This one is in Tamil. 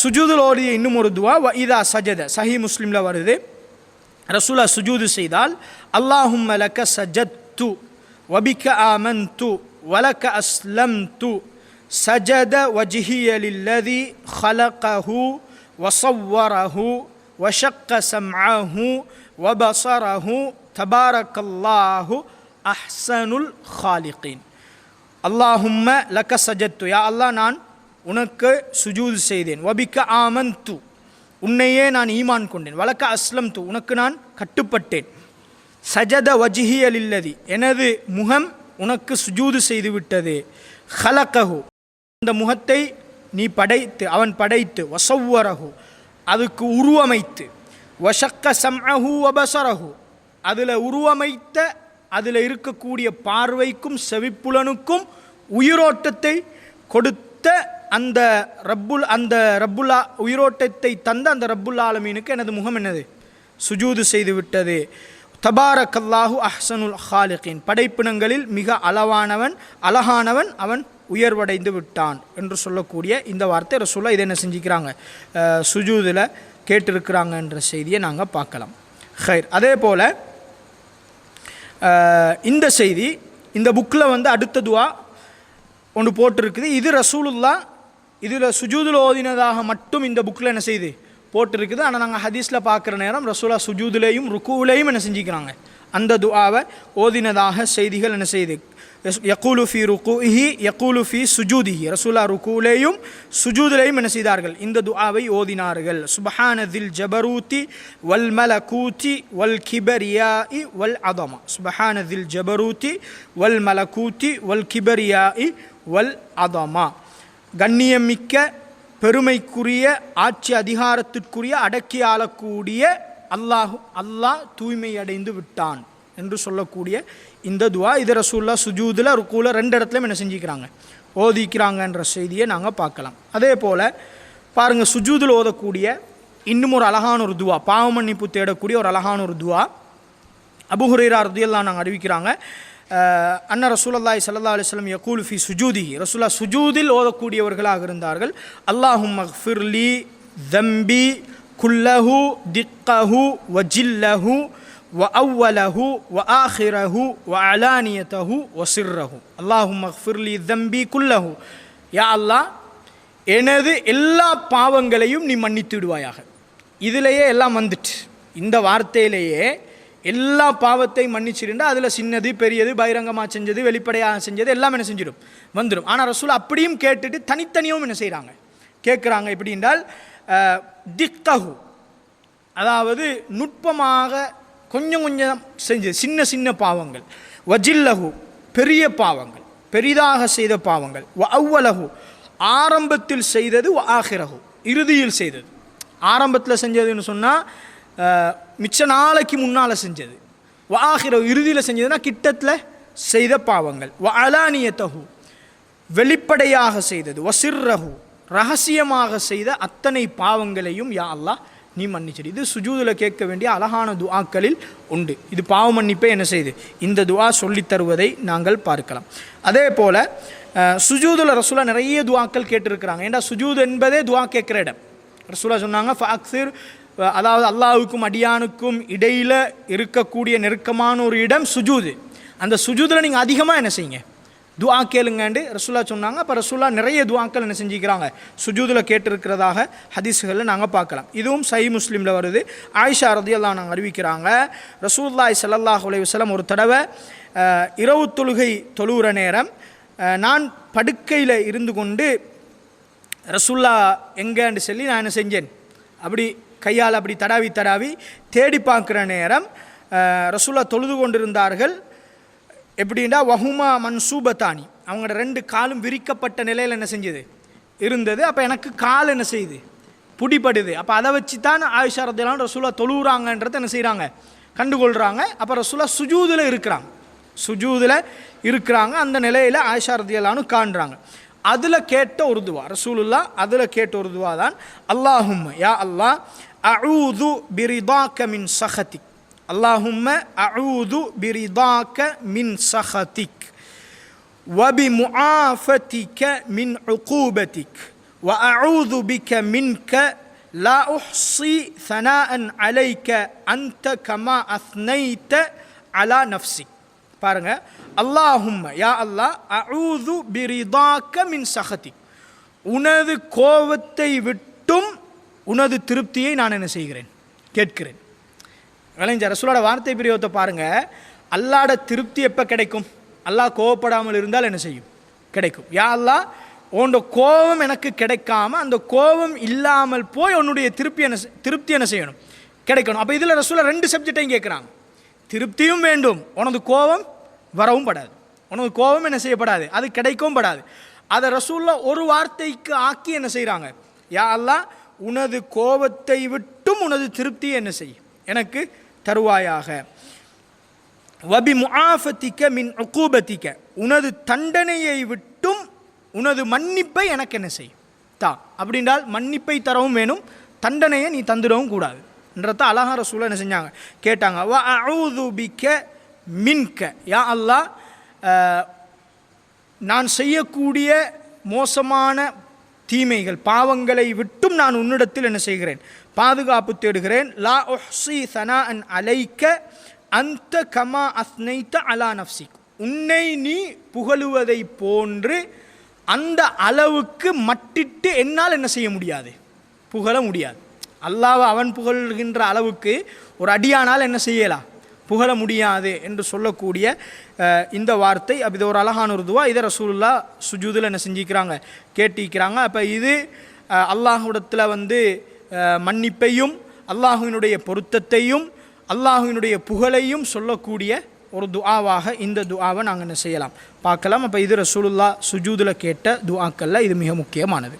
சுஜூதில் ஓடிய இன்னும் ஒரு துவா வ இதா சஜத சஹி முஸ்லீமில் வருது ரசூலா சுஜூது செய்தால் அல்லாஹும் மலக்க சஜத் து வபிக்க ஆமன் து வலக்க அஸ்லம் து சஜத வஜிஹியலில்லதி ஹலகஹு வசவ்வரஹு வஷக்க சம்அஹு வபசரஹு தபாரக்கல்லாஹு அஹ்சனுல் ஹாலிகின் அல்லாஹும்ம லக்க சஜத்து யா அல்லாஹ் நான் உனக்கு சுஜூது செய்தேன். வபிக்க ஆமந்து உன்னையே நான் ஈமான் கொண்டேன். வழக்க அஸ்லம் து உனக்கு நான் கட்டுப்பட்டேன். சஜத வஜிஹியல் இல்லதி எனது முகம் உனக்கு சுஜூது செய்து விட்டது. ஹலக்கஹு. அந்த முகத்தை நீ படைத்து அவன் படைத்து வசவ்வரகு அதுக்கு உருவமைத்து. வசக்க சம்அஹு வபசரகு அதில் உருவமைத்த அதில் இருக்கக்கூடிய பார்வைக்கும் செவிப்புலனுக்கும் உயிரோட்டத்தை கொடுத்த அந்த ரப்புல் அந்த ரப்புல்லா உயிரோட்டத்தை தந்த அந்த ரப்புல் ஆலமீனுக்கு எனது முகம் என்னது? சுஜூது செய்து விட்டது. தபாரக்கல்லாஹு அஹ்சனுல் ஹாலிகின். படைப்பினங்களில் மிக அளவானவன் அழகானவன் அவன் உயர்வடைந்து விட்டான் என்று சொல்லக்கூடிய இந்த வார்த்தை ரசூலா இதை என்ன செஞ்சுக்கிறாங்க? சுஜூதில் கேட்டிருக்கிறாங்கன்ற செய்தியை நாங்கள் பார்க்கலாம். ஹைர். அதே போல் இந்த செய்தி இந்த புக்கில் வந்து அடுத்த துவா ஒன்று போட்டிருக்குது. இது ரசூலுல்லா இதில் சுஜூதில் ஓதினதாக மட்டும் இந்த புக்கில் என்ன செய்யுது போட்டிருக்குது. ஆனால் நாங்கள் ஹதீஸில் பார்க்குற நேரம் ரசூலா சுஜூதுலேயும் ருக்குவிலையும் என்ன செஞ்சுக்கிறாங்க. அந்த துஆவை ஓதினதாக செய்திகள் என்ன செய்யுது யக்கூலு ஃபி ருக்குஹி யக்கூலு ஃபி சுஜூதிஹி. ரசூலா ருக்குலேயும் சுஜூதிலையும் என்ன செய்தார்கள்? இந்த துஆவை ஓதினார்கள். சுபஹான தில் ஜபரூத்தி வல் மலகூத்தி வல் கிபரியாஇ வல் அதமா. சுபஹான தில் ஜபரூத்தி வல் மலகூத்தி வல் கிபரியாஇ வல் அதமா. கண்ணியமிக்க பெருமைக்குரிய ஆட்சி அதிகாரத்திற்குரிய அடக்கி ஆளக்கூடிய அல்லாஹ் அல்லாஹ் தூய்மை அடைந்து விட்டான் என்று சொல்லக்கூடிய இந்த துவா. இது ரசூல்லா சுஜூதில் ருக்கூல ரெண்டு இடத்துலையும் என்ன செஞ்சுக்கிறாங்க? ஓதிக்கிறாங்கன்ற செய்தியை நாங்கள் பார்க்கலாம். அதே போல் பாருங்கள் சுஜூதில் ஓதக்கூடிய இன்னும் ஒரு அழகான ஒரு துவா. பாவமன்னிப்பு தேடக்கூடிய ஒரு அழகான ஒரு துவா. அபு ஹுரைரா ரதியெல்லாம் நாங்கள் அறிவிக்கிறாங்க. அன்ன ரசூலல்லாய் சல்லா அலிஸ்லம் யகூல் ஃபி சுஜூதி ரசூலா சுஜூதில் ஓதக்கூடியவர்களாக இருந்தார்கள் அல்லாஹும் மஃபிர்லி தம்பி குல்லஹு திக்கஹு வஜில்லஹு வ அவ்வலஹு வ ஆஹிரஹு வ அலானியத்தஹு வ சிர்ரஹு அல்லாஹும் மஃபிர்லி தம்பி குல்லஹு. யா அல்லாஹ் எனது எல்லா பாவங்களையும் நீ மன்னித்து விடுவாயாக இதிலேயே எல்லாம் வந்துட்டு இந்த வார்த்தையிலேயே எல்லா பாவத்தையும் மன்னிச்சிருந்தா அதில் சின்னது பெரியது பகிரங்கமாக செஞ்சது வெளிப்படையாக செஞ்சது எல்லாம் என்ன செஞ்சிடும்? வந்துடும் ஆனால் ரசூல் அப்படியும் கேட்டுட்டு தனித்தனியும் என்ன செய்கிறாங்க கேட்குறாங்க எப்படி என்றால் அஹ், திக்தஹு. அதாவது நுட்பமாக கொஞ்சம் கொஞ்சம் செஞ்சது. சின்ன சின்ன பாவங்கள். வஜில்லகு பெரிய பாவங்கள். பெரிதாக செய்த பாவங்கள். வ அவ்வலகு ஆரம்பத்தில் செய்தது ஆகிரகு இறுதியில் செய்தது. ஆரம்பத்தில் செஞ்சதுன்னு சொன்னால் மிச்ச நாளைக்கு முன்னால் செஞ்சது. வாகிற இறுதியில் செஞ்சதுன்னா கிட்டத்தில் செய்த பாவங்கள். வ அலானியத்தகு வெளிப்படையாக செய்தது. வசிர்ரஹு ரகசியமாக செய்த அத்தனை பாவங்களையும் யா அல்லா நீ மன்னிச்சிடு. இது சுஜூதில் கேட்க வேண்டிய அழகான துவாக்களில் உண்டு. இது பாவ மன்னிப்பை என்ன செய்யுது இந்த துவா சொல்லித் தருவதை நாங்கள் பார்க்கலாம். அதே போல் சுஜூதில் ரசூலா நிறைய துவாக்கள் கேட்டிருக்கிறாங்க. ஏன்டா சுஜூத் என்பதே துவா கேட்குற இடம்? ரசூலா சொன்னாங்க ஃபாக்சிர் அதாவது அல்லாவுக்கும் அடியானுக்கும் இடையில் இருக்கக்கூடிய நெருக்கமான ஒரு இடம் சுஜூது. அந்த சுஜூதில் நீங்கள் அதிகமாக என்ன செய்யுங்க? துவா கேளுங்கண்டு ரசூலா சொன்னாங்க. அப்போ ரசுல்லா நிறைய துவாக்கள் என்ன செஞ்சுக்கிறாங்க? சுஜூதில் கேட்டிருக்கிறதாக ஹதீஸுகளில் நாங்கள் பார்க்கலாம். இதுவும் சை முஸ்லீமில் வருது. ஆயிஷா ரதியெல்லாம் நாங்கள் அறிவிக்கிறாங்க. ரசூல்லாய் சல்லாஹ் அலைஹி ஒரு தடவை இரவு தொழுகை தொழுகிற நேரம் நான் படுக்கையில் இருந்து கொண்டு ரசுல்லா எங்கேன்னு சொல்லி நான் என்ன செஞ்சேன்? அப்படி கையால் அப்படி தடாவி தடாவி தேடி பார்க்குற நேரம் ரசூலா தொழுது கொண்டிருந்தார்கள். எப்படின்னா வஹுமா மன்சூபத்தானி. அவங்களோட ரெண்டு காலும் விரிக்கப்பட்ட நிலையில் என்ன செஞ்சது? இருந்தது. அப்போ எனக்கு கால் என்ன செய்யுது? பிடிப்படுது அப்போ அதை வச்சு தான் ஆயிஷா ரசூலா தொழுகிறாங்கன்றதை என்ன செய்கிறாங்க கண்டுகொள்கிறாங்க அப்போ ரசூலா சுஜூதில் இருக்கிறாங்க. சுஜூதில் இருக்கிறாங்க. அந்த நிலையில் ஆயிஷா ரத்தியலான்னு காண்றாங்க. அதில் கேட்ட ஒரு துவா. ரசூலுல்லா அதில் கேட்ட ஒரு துவா தான் அல்லாஹும் யா அல்லாஹ் அஊது பிரிதாக்க மின் சஹதிக் اللهم أعوذ برضاك من سخطك وبمعافتك من عقوبتك وأعوذ بك منك لا أحصي ثناء عليك أنت كما أثنيت على نفسك பாருங்க அல்லாஹும்ம யா அல்லாஹ் அஊது பிரிதாக்க மின் சஹதி உனது கோபத்தை விட்டும் உனது திருப்தியை நான் என்ன செய்கிறேன்? கேட்கிறேன். விளைஞ்ச ரசூலோட வார்த்தை பிரியோத்தை பாருங்கள் அல்லாட திருப்தி எப்போ கிடைக்கும்? அல்லாஹ் கோவப்படாமல் இருந்தால் என்ன செய்யும்? கிடைக்கும். யா அல்லா உன்னோட கோபம் எனக்கு கிடைக்காம அந்த கோபம் இல்லாமல் போய் உன்னுடைய திருப்தி என்ன செ- திருப்தி என்ன செய்யணும்? கிடைக்கணும். அப்போ இதில் ரசூலா ரெண்டு சப்ஜெக்டையும் கேட்குறாங்க திருப்தியும் வேண்டும். உனது கோபம் வரவும் படாது. உனது கோபம் என்ன செய்யப்படாது? அது கிடைக்கவும் படாது. அதை ரசூல்லா ஒரு வார்த்தைக்கு ஆக்கி என்ன செய்கிறாங்க யா அல்லா உனது கோபத்தை விட்டும் உனது திருப்தியை என்ன செய்யும்? எனக்கு தருவாயாக. வபி முஆஃபத்திக்க மின் உக்கூபத்திக்க உனது தண்டனையை விட்டும் உனது மன்னிப்பை எனக்கு என்ன செய்யும்? தா. அப்படின்றால் மன்னிப்பை தரவும் வேணும் தண்டனையை நீ தந்துடவும் கூடாது. என்றதான் அழகார சூழல் என்ன செஞ்சாங்க? கேட்டாங்க வ அஊது மின்க. யா அல்லாஹ் நான் செய்யக்கூடிய மோசமான தீமைகள் பாவங்களை விட்டும் நான் உன்னிடத்தில் என்ன செய்கிறேன்? பாதுகாப்பு தேடுகிறேன். லா உஹ்சி சனா அன் அலைக்க அந்த கமா அஸ்னைத்த அலா நஃப்சிக். உன்னை நீ புகழுவதை போன்று அந்த அளவுக்கு மட்டிட்டு என்னால் என்ன செய்ய முடியாது? புகழ முடியாது. அல்லாவை அவன் புகழ்கின்ற அளவுக்கு ஒரு அடியானால் என்ன செய்யலாம்? புகழ முடியாது என்று சொல்லக்கூடிய இந்த வார்த்தை. அப்ப இது ஒரு அழகான ஒரு துவா. இதை ரசூலுல்லா சுஜூதில் என்ன செஞ்சிக்கிறாங்க? கேட்டிக்கிறாங்க. அப்போ இது அல்லாஹுடத்தில் வந்து மன்னிப்பையும் அல்லாஹுவினுடைய பொருத்தத்தையும் அல்லாஹுவினுடைய புகழையும் சொல்லக்கூடிய ஒரு துஆவாக இந்த துஆவை நாங்கள் என்ன செய்யலாம்? பார்க்கலாம். அப்போ இது ரசூலுல்லா சுஜூதில் கேட்ட துஆக்கள்ல இது மிக முக்கியமானது.